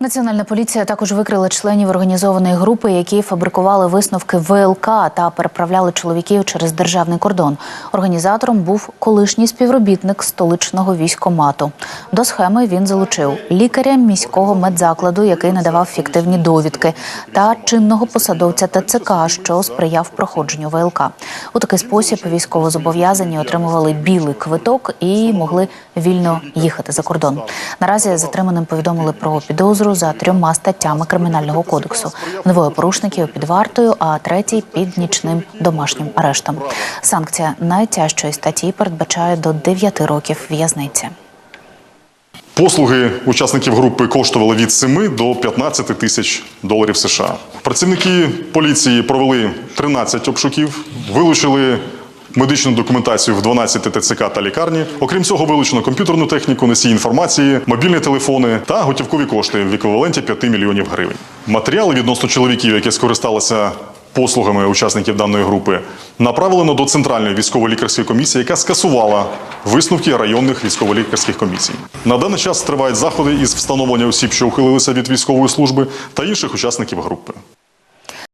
Національна поліція також викрила членів організованої групи, які фабрикували висновки ВЛК та переправляли чоловіків через державний кордон. Організатором був колишній співробітник столичного військомату. До схеми він залучив лікаря міського медзакладу, який надавав фіктивні довідки, та чинного посадовця ТЦК, що сприяв проходженню ВЛК. У такий спосіб військовозобов'язані отримували білий квиток і могли вільно їхати за кордон. Наразі затриманим повідомили про підозру за трьома статтями кримінального кодексу. Двоє порушників під вартою, а третій під нічним домашнім арештом. Санкція найтяжчої статті передбачає до 9 років в'язниці. Послуги учасників групи коштували від 7 до 15 тисяч доларів США. Працівники поліції провели 13 обшуків, вилучили медичну документацію в 12 ТЦК та лікарні. Окрім цього, вилучено комп'ютерну техніку, носії інформації, мобільні телефони та готівкові кошти в еквіваленті 5 мільйонів гривень. Матеріали відносно чоловіків, які скористалися послугами учасників даної групи, направлено до Центральної військово-лікарської комісії, яка скасувала висновки районних військово-лікарських комісій. На даний час тривають заходи із встановлення осіб, що ухилилися від військової служби, та інших учасників групи.